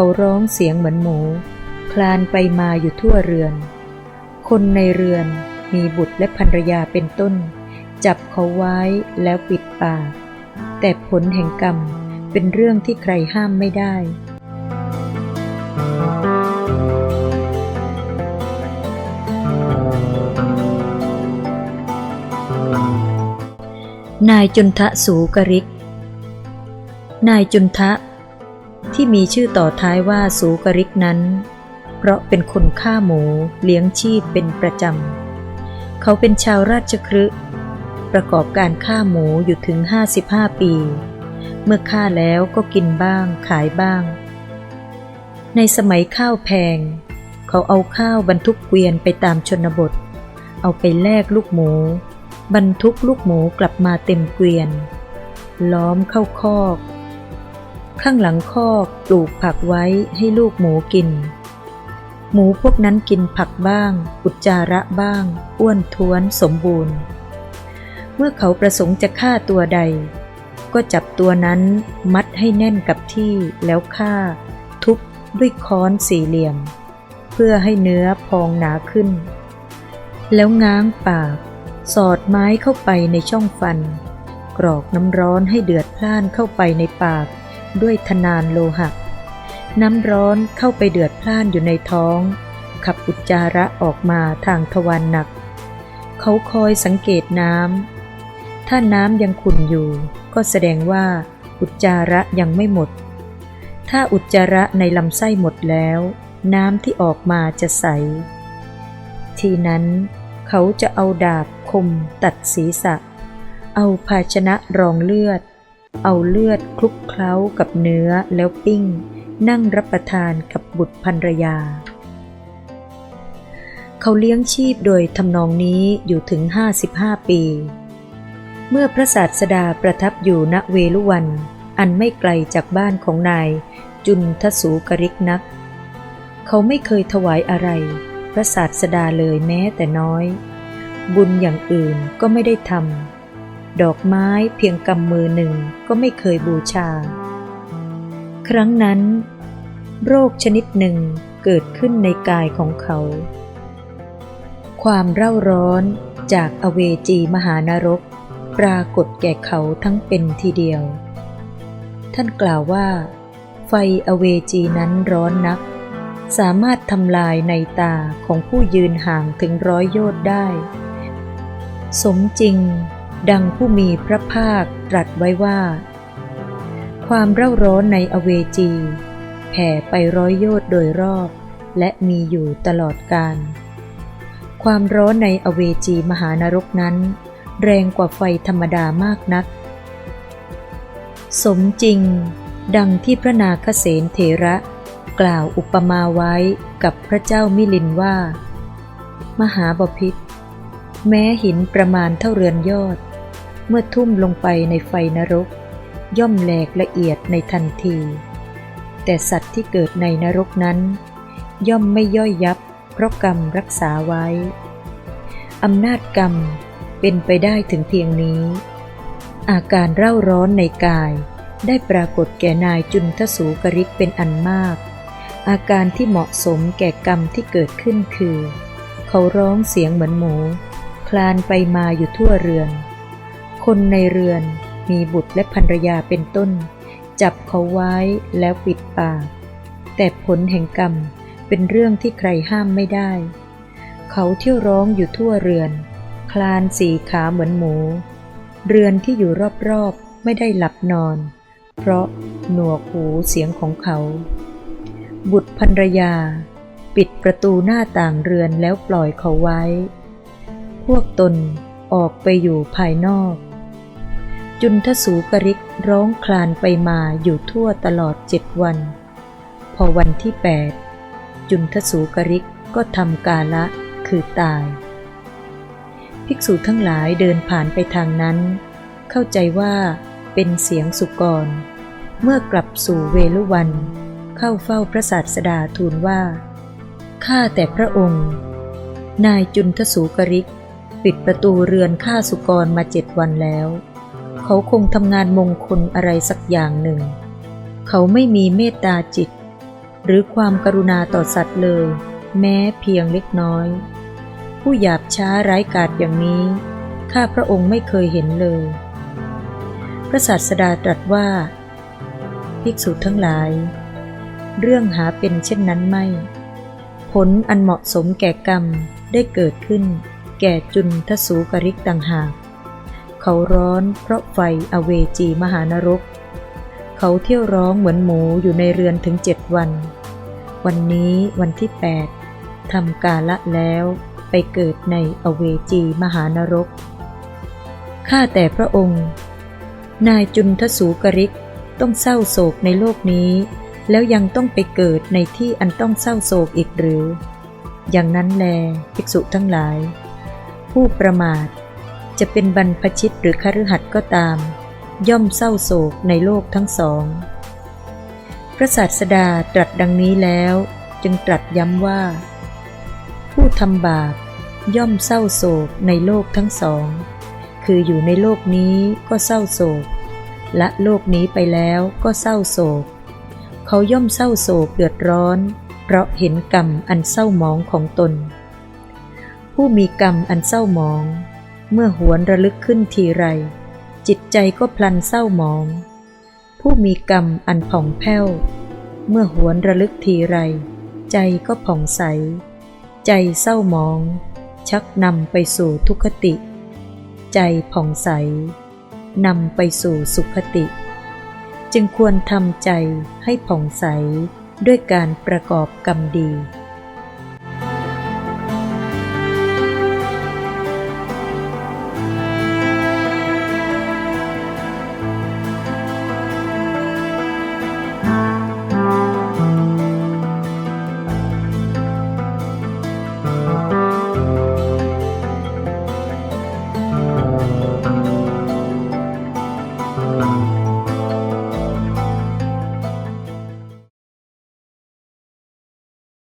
เขาร้องเสียงเหมือนหมู คลานไปมาอยู่ทั่วเรือน คนในเรือนมีบุตรและภรรยาเป็นต้น จับเขาไว้แล้วปิดปาก แต่ผลแห่งกรรมเป็นเรื่องที่ใครห้ามไม่ได้นายจุนทะสูกริก นายจุนทะ ที่มีชื่อต่อท้ายว่าสูกริกนั้น เพราะเป็นคนฆ่าหมูเลี้ยงชีพเป็นประจำ เขาเป็นชาวราชครึประกอบการฆ่าหมูอยู่ถึง 55 ปี เมื่อฆ่าแล้วก็กินบ้างขายบ้าง ในสมัยข้าวแพง เขาเอาข้าวบรรทุกเกวียนไปตามชนบท เอาไปแลกลูกหมู บรรทุกลูกหมูกลับมาเต็มเกวียน ล้อมเข้าคอก ข้างหลังคอกปลูกผักไว้ให้ลูกหมูกิน หมูพวกนั้นกินผักบ้าง อุจจาระบ้าง อ้วนท้วนสมบูรณ์ เมื่อเขาประสงค์จะฆ่าตัวใด ก็จับตัวนั้นมัดให้แน่นกับที่แล้วฆ่า ทุบด้วยค้อนสี่เหลี่ยม เพื่อให้เนื้อพองหนาขึ้น แล้วง้างปาก สอดไม้เข้าไปในช่องฟัน กรอกน้ำร้อนให้เดือดพล่านเข้าไปในปาก ด้วยทนานโลหะ น้ำร้อนเข้าไปเดือดพล่านอยู่ในท้อง ขับอุจจาระออกมาทางทวารหนัก เขาคอยสังเกตน้ำ ถ้าน้ำยังขุ่นอยู่ ก็แสดงว่าอุจจาระยังไม่หมด ถ้าอุจจาระในลำไส้หมดแล้ว น้ำที่ออกมาจะใส ทีนั้นเขาจะเอาดาบคมตัดศีรษะ เอาภาชนะรองเลือด เอาเลือดคลุกเคล้ากับเนื้อแล้วปิ้ง นั่งรับประทานกับบุตรภรรยา เขาเลี้ยงชีพโดยทำนองนี้อยู่ถึง 55 ปี เมื่อพระศาสดาประทับอยู่ณเวลุวัน อันไม่ไกลจากบ้านของนายจุนทสูกริกนัก เขาไม่เคยถวายอะไร พระศาสดาเลยแม้แต่น้อย บุญอย่างอื่นก็ไม่ได้ทำ ดอกไม้เพียงกำมือหนึ่งก็ไม่เคยบูชา ครั้งนั้น โรคชนิดหนึ่งเกิดขึ้นในกายของเขา ความเร่าร้อนจากอเวจีมหานรก ปรากฏแก่เขาทั้งเป็นทีเดียว ท่านกล่าวว่า ไฟอเวจีนั้นร้อนนัก สามารถทำลายในตาของผู้ยืนห่างถึงร้อยโยชน์ได้ สมจริง ดังผู้มีพระภาคตรัสไว้ว่า ความเร่าร้อนในอเวจีแผ่ไปร้อยโยชน์โดยรอบ และมีอยู่ตลอดกาลความร้อนในอเวจีมหานรกนั้น แรงกว่าไฟธรรมดามากนัก สมจริง ดังที่พระนาคเษนเถระ กล่าวอุปมาไว้กับพระเจ้ามิลินว่า มหาบพิษแม้หินประมาณเท่าเรือนยอด เมื่อทุ่มลงไปในไฟนรก ย่อมแหลกละเอียดในทันที แต่สัตว์ที่เกิดในนรกนั้น ย่อมไม่ย่อยยับ เพราะกรรมรักษาไว้ อำนาจกรรมเป็นไปได้ถึงเพียงนี้ อาการเร่าร้อนในกาย ได้ปรากฏแก่นายจุนทสูกริกเป็นอันมาก อาการที่เหมาะสมแก่กรรมที่เกิดขึ้นคือ เขาร้องเสียงเหมือนหมู คลานไปมาอยู่ทั่วเรือน คนในเรือนมีบุตรและภรรยาเป็นต้น จับเขาไว้แล้วปิดปาก แต่ผลแห่งกรรมเป็นเรื่องที่ใครห้ามไม่ได้ เขาเที่ยวร้องอยู่ทั่วเรือน คลานสี่ขาเหมือนหมู เรือนที่อยู่รอบๆไม่ได้หลับนอน เพราะหนวกหูเสียงของเขา บุตรภรรยา ปิดประตูหน้าต่างเรือนแล้วปล่อยเขาไว้ พวกตนออกไปอยู่ภายนอก จุนทสูกริกร้องคลานไปมาอยู่ทั่วตลอดเจ็ดวัน พอวันที่แปดจุนทสูกริกก็ทำกาละคือตาย ภิกษุทั้งหลายเดินผ่านไปทางนั้น เข้าใจว่าเป็นเสียงสุกร เมื่อกลับสู่เวลุวัน เข้าเฝ้าพระศาสดาทูลว่าข้าแต่พระองค์ นายจุนทสูกริก ปิดประตูเรือนข้าสุกรมาเจ็ดวันแล้ว เขาคงทำงานมงคลอะไรสักอย่างหนึ่ง เขาไม่มีเมตตาจิต หรือความกรุณาต่อสัตว์เลย แม้เพียงเล็กน้อย ผู้หยาบช้าไร้กาจอย่างนี้ ข้าพระองค์ไม่เคยเห็นเลย พระศาสดาตรัสว่า ภิกษุทั้งหลาย เรื่องหาเป็นเช่นนั้นไม่ ผลอันเหมาะสมแก่กรรมได้เกิดขึ้น แก่จุนทสูกริกต่างหาก เขาร้อนเพราะไฟอเวจีมหานรก เขาเที่ยวร้องเหมือนหมูอยู่ในเรือนถึงเจ็ดวัน วันนี้วันที่แปดทำกาละแล้วไปเกิดในอเวจีมหานรก ข้าแต่พระองค์ นายจุนทสูกริกต้องเศร้าโศกในโลกนี้ แล้วยังต้องไปเกิดในที่อันต้องเศร้าโศกอีกหรือ อย่างนั้นแล ภิกษุทั้งหลาย ผู้ประมาท จะเป็นบรรพชิตหรือคฤหัสถ์ก็ตาม ย่อมเศร้าโศกในโลกทั้งสอง พระศาสดาตรัสดังนี้แล้วจึงตรัสย้ำว่า ผู้ทำบาปย่อมเศร้าโศกในโลกทั้งสอง คืออยู่ในโลกนี้ก็เศร้าโศก และโลกนี้ไปแล้วก็เศร้าโศก เขาย่อมเศร้าโศกเดือดร้อน เพราะเห็นกรรมอันเศร้าหมองของตน ผู้มีกรรมอันเศร้าหมอง เมื่อหวนระลึกขึ้นทีไร จิตใจก็พลันเศร้าหมอง ผู้มีกรรมอันผ่องแผ้ว เมื่อหวนระลึกทีไร ใจก็ผ่องใส ใจเศร้าหมอง ชักนำไปสู่ทุกขติ ใจผ่องใสนำไปสู่สุขติ จึงควรทำใจให้ผ่องใสด้วยการประกอบกรรมดี